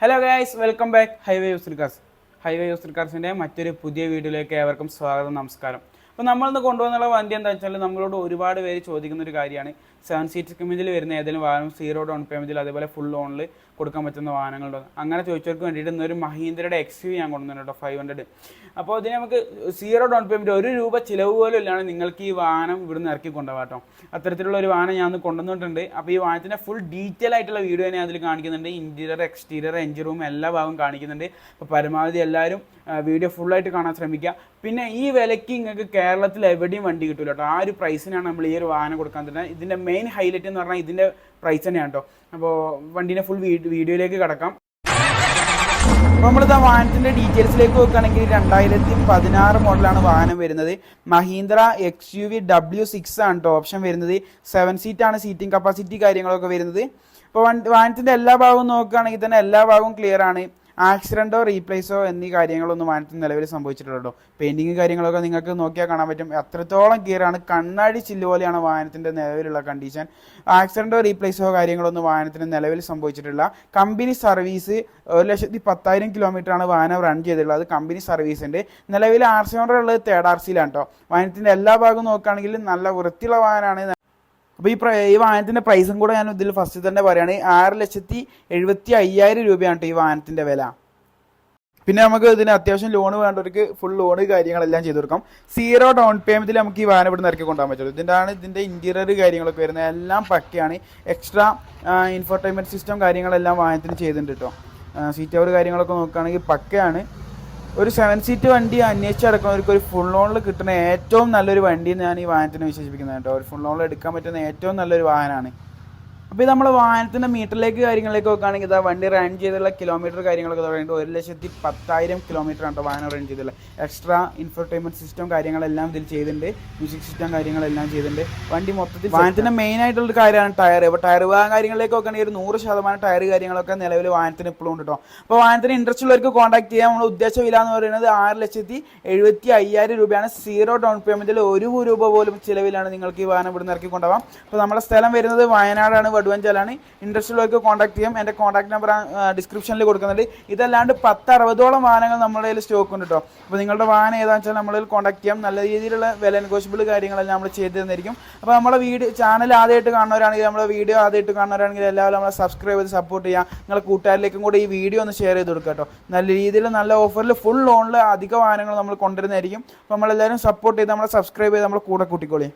Hello guys welcome back highway user cars highway user കാർസിന്റെ മറ്റൊരു പുതിയ വീഡിയോയിലേക്ക് ഏവർക്കും സ്വാഗതം നമസ്കാരം. അപ്പോൾ നമ്മളിന്ന് കൊണ്ടുവന്നുള്ള വണ്ടി എന്താ വെച്ചാൽ നമ്മളോട് ഒരുപാട് പേര് ചോദിക്കുന്ന ഒരു കാര്യമാണ്. സെവൻ സീറ്റ് സ്കീമിൽ വരുന്ന ഏതെങ്കിലും വാഹനം സീറോ ഡൗൺ പേയ്മെന്റിൽ അതേപോലെ ഫുൾ ലോണിൽ കൊടുക്കാൻ പറ്റുന്ന വാഹനങ്ങളുണ്ടോ? അങ്ങനെ ചോദിച്ചവർക്ക് വേണ്ടിയിട്ട് ഇന്നൊരു മഹീന്ദ്രയുടെ എക്സ് യു ഞാൻ കൊണ്ടുവന്നു കേട്ടോ ഫൈവ് ഹൺഡ്രഡ് അപ്പോൾ അതിന് നമുക്ക് സീറോ ഡൗൺ പേയ്മെന്റ് ഒരു രൂപ ചിലവ് പോലും ഇല്ലാണ്ട് നിങ്ങൾക്ക് ഈ വാഹനം ഇവിടുന്ന് ഇറക്കി കൊണ്ടുപോകാം കേട്ടോ അത്തരത്തിലുള്ള ഒരു വാഹനം ഞാൻ കൊണ്ടുവന്നിട്ടുണ്ട്. അപ്പോൾ ഈ വാഹനത്തിന്റെ ഫുൾ ഡീറ്റെയിൽ ആയിട്ടുള്ള വീഡിയോ ഞാൻ അതിൽ കാണിക്കുന്നുണ്ട്. ഇന്റീരിയർ എക്സ്റ്റീരിയർ എഞ്ചിൻ റൂം എല്ലാ ഭാഗവും കാണിക്കുന്നുണ്ട്. അപ്പോൾ പരമാവധി എല്ലാവരും വീഡിയോ ഫുള്ളായിട്ട് കാണാൻ ശ്രമിക്കുക. പിന്നെ ഈ വിലയ്ക്ക് നിങ്ങൾക്ക് കേരളത്തിൽ എവിടെയും വണ്ടി കിട്ടില്ല കേട്ടോ ആ ഒരു പ്രൈസിനാണ് നമ്മൾ ഈ ഒരു വാഹനം കൊടുക്കാൻ തന്നെ ഇതിന്റെ മെയിൻ ഹൈലൈറ്റ് എന്ന് പറഞ്ഞാൽ ഇതിന്റെ പ്രൈസ് തന്നെയാണ് കേട്ടോ അപ്പോൾ വണ്ടീന്റെ ഫുൾ വീഡിയോയിലേക്ക് കിടക്കാം. അപ്പോൾ നമ്മളിത് ആ വാഹനത്തിന്റെ ഡീറ്റെയിൽസിലേക്ക് നോക്കുകയാണെങ്കിൽ രണ്ടായിരത്തി പതിനാറ് മോഡലാണ് വാഹനം വരുന്നത്. Mahindra X U V W six ആണ് കേട്ടോ ഓപ്ഷൻ വരുന്നത്. സെവൻ സീറ്റ് ആണ് സീറ്റിംഗ് കപ്പാസിറ്റി കാര്യങ്ങളൊക്കെ വരുന്നത്. അപ്പോൾ വാഹനത്തിന്റെ എല്ലാ ഭാഗവും നോക്കുകയാണെങ്കിൽ തന്നെ എല്ലാ ഭാഗവും ക്ലിയർ ആണ്. ആക്സിഡന്റോ റീപ്ലേസോ എന്നീ കാര്യങ്ങളൊന്നും വാഹനത്തിന് നിലവിൽ സംഭവിച്ചിട്ടുള്ളൂ. പെയിന്റിങ് കാര്യങ്ങളൊക്കെ നിങ്ങൾക്ക് നോക്കിയാൽ കാണാൻ പറ്റും. എത്രത്തോളം ഗിയറാണ് കണ്ണാടി ചില്ല് പോലെയാണ് വാഹനത്തിന്റെ നിലവിലുള്ള കണ്ടീഷൻ ആക്സിഡന്റോ റീപ്ലേസോ കാര്യങ്ങളൊന്നും വാഹനത്തിന് നിലവിൽ സംഭവിച്ചിട്ടില്ല. കമ്പനി സർവീസ് ഒരു ലക്ഷത്തി പത്തായിരം കിലോമീറ്റർ ആണ് വാഹനം റൺ ചെയ്തിട്ടുള്ളത്. അത് കമ്പനി സർവീസിന്റെ നിലവിൽ ആർ സി ഉള്ളത് തേർഡ് ആർ സിയിലാണ് കേട്ടോ വാഹനത്തിന്റെ എല്ലാ ഭാഗവും നോക്കുകയാണെങ്കിൽ നല്ല വൃത്തിയുള്ള വാഹനമാണ്. അപ്പോൾ ഈ ഈ വാഹനത്തിന്റെ പ്രൈസും കൂടെ ഞാൻ ഇതിൽ ഫസ്റ്റ് തന്നെ പറയുകയാണ് ആറ് ലക്ഷത്തി എഴുപത്തി അയ്യായിരം രൂപയാണ് ഈ വാഹനത്തിന്റെ വില. പിന്നെ നമുക്ക് ഇതിന് അത്യാവശ്യം ലോൺ വേണ്ടവർക്ക് ഫുൾ ലോൺ കാര്യങ്ങളെല്ലാം ചെയ്തു കൊടുക്കാം. സീറോ ഡൗൺ പേയ്മെന്റിൽ നമുക്ക് ഈ വാഹനം ഇവിടെ ഇറക്കി കൊണ്ടുപോകാൻ പറ്റുള്ളൂ. ഇതിന്റെ ആണ് ഇതിന്റെ ഇന്റീരിയർ കാര്യങ്ങളൊക്കെ വരുന്നത്. എല്ലാം പക്കയാണ്. എക്സ്ട്രാ ഇൻഫർടൈൻമെന്റ് സിസ്റ്റം കാര്യങ്ങളെല്ലാം വാഹനത്തിന് ചെയ്തിട്ടുണ്ട് കേട്ടോ സീറ്റ് അവർ കാര്യങ്ങളൊക്കെ നോക്കുകയാണെങ്കിൽ പക്കയാണ്. ഒരു സെവൻ സീറ്റ് വണ്ടി അന്വേഷിച്ച് നടക്കുന്നവർക്ക് ഒരു ഫുൾ ലോണിൽ കിട്ടുന്ന ഏറ്റവും നല്ലൊരു വണ്ടി ഞാൻ ഈ വാഹനത്തിന് വിശേഷിപ്പിക്കുന്നത് കേട്ടോ. ഒരു ഫുൾ ലോണിൽ എടുക്കാൻ പറ്റുന്ന ഏറ്റവും നല്ലൊരു വാഹനമാണ് അപ്പോൾ ഇത് നമ്മൾ വാഹനത്തിന്റെ മീറ്ററിലേക്ക് കാര്യങ്ങളിലേക്ക് നോക്കുകയാണെങ്കിൽ ഇതാ വണ്ടി റൺ ചെയ്തുള്ള കിലോമീറ്റർ കാര്യങ്ങളൊക്കെ പറയുന്നത് ഒരു ലക്ഷത്തി പത്തായിരം കിലോമീറ്റർ ആണ് വാഹനം റൺ ചെയ്തിട്ടുള്ളത് എക്സ്ട്രാ ഇൻഫർടൈൻമെന്റ് സിസ്റ്റം കാര്യങ്ങളെല്ലാം ഇതിൽ ചെയ്തിട്ടുണ്ട്. മ്യൂസിക് സിസ്റ്റം കാര്യങ്ങളെല്ലാം ചെയ്തിട്ടുണ്ട്. വണ്ടി മൊത്തത്തിൽ വാഹനത്തിന്റെ മെയിൻ ആയിട്ടുള്ള കാര്യമാണ് ടയർ ഇപ്പോൾ ടയർ വാഹന കാര്യങ്ങളിലേക്ക് നോക്കുകയാണെങ്കിൽ ഒരു നൂറ് ശതമാനം ടയർ കാര്യങ്ങളൊക്കെ നിലവിൽ വാഹനത്തിന് ഇപ്പോഴും ഉണ്ട് കേട്ടോ അപ്പോൾ വാഹനത്തിന് ഇൻട്രസ്റ്റ് ഉള്ളവർക്ക് കോൺടാക്ട് ചെയ്യാൻ നമ്മൾ ഉദ്ദേശം ഇല്ല എന്ന് പറയുന്നത് ആറ് ലക്ഷത്തി എഴുപത്തി അയ്യായിരം രൂപയാണ്. സീറോ ഡൗൺ പേയ്മെന്റിൽ ഒരു രൂപ പോലും ചിലവിലാണ് നിങ്ങൾക്ക് ഈ വാഹനം ഇവിടുന്ന് ഇറക്കി കൊണ്ടുപോകാം. അപ്പോൾ നമ്മുടെ സ്ഥലം വരുന്നത് വയനാടാണ്. വടുവഞ്ചാലാണ് ഇൻട്രസ്റ്റ് ഉള്ളവർക്ക് കോൺടാക്ട് ചെയ്യാം. എന്റെ കോൺടാക്ട് നമ്പർ ഡിസ്ക്രിപ്ഷനിൽ കൊടുക്കുന്നുണ്ട്. ഇതല്ലാണ്ട് പത്ത് അറുപതോളം വാഹനങ്ങൾ നമ്മുടെ കയ്യിൽ സ്റ്റോക്ക് ഉണ്ട് കേട്ടോ അപ്പോൾ നിങ്ങളുടെ വാഹനം ഏതാണെന്ന് വെച്ചാൽ നമ്മളിൽ കോൺടാക്ട് ചെയ്യാം. നല്ല രീതിയിലുള്ള വില നെഗോഷ്യബിൾ കാര്യങ്ങളെല്ലാം നമ്മൾ ചെയ്തു തന്നിരിക്കും. അപ്പോൾ നമ്മുടെ വീഡിയോ ചാനൽ ആദ്യമായിട്ട് കാണുന്നവരാണെങ്കിൽ നമ്മുടെ വീഡിയോ ആദ്യമായിട്ട് കാണുന്നവരാണെങ്കിൽ എല്ലാവരും നമ്മളെ സബ്സ്ക്രൈബ് ചെയ്ത് സപ്പോർട്ട് ചെയ്യാം. നിങ്ങളെ കൂട്ടുകാരിലേക്കും കൂടി ഈ വീഡിയോ ഒന്ന് ഷെയർ ചെയ്ത് കൊടുക്കുക കേട്ടോ നല്ല രീതിയിൽ നല്ല ഓഫറിൽ ഫുൾ ലോണിൽ അധിക വാഹനങ്ങൾ നമ്മൾ കൊണ്ടുവരുന്നതായിരിക്കും. അപ്പോൾ നമ്മളെല്ലാവരും സപ്പോർട്ട് ചെയ്ത് നമ്മളെ സബ്സ്ക്രൈബ് ചെയ്ത് നമ്മളെ കൂടെ കൂട്ടിക്കോളി.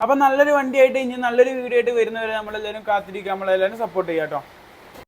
അപ്പം നല്ലൊരു വണ്ടിയായിട്ട് ഇനി നല്ലൊരു വീഡിയോ ആയിട്ട് വരുന്നവരെ നമ്മളെല്ലാവരും കാത്തിരിക്കുക നമ്മളെല്ലാവരും സപ്പോർട്ട് ചെയ്യാം കേട്ടോ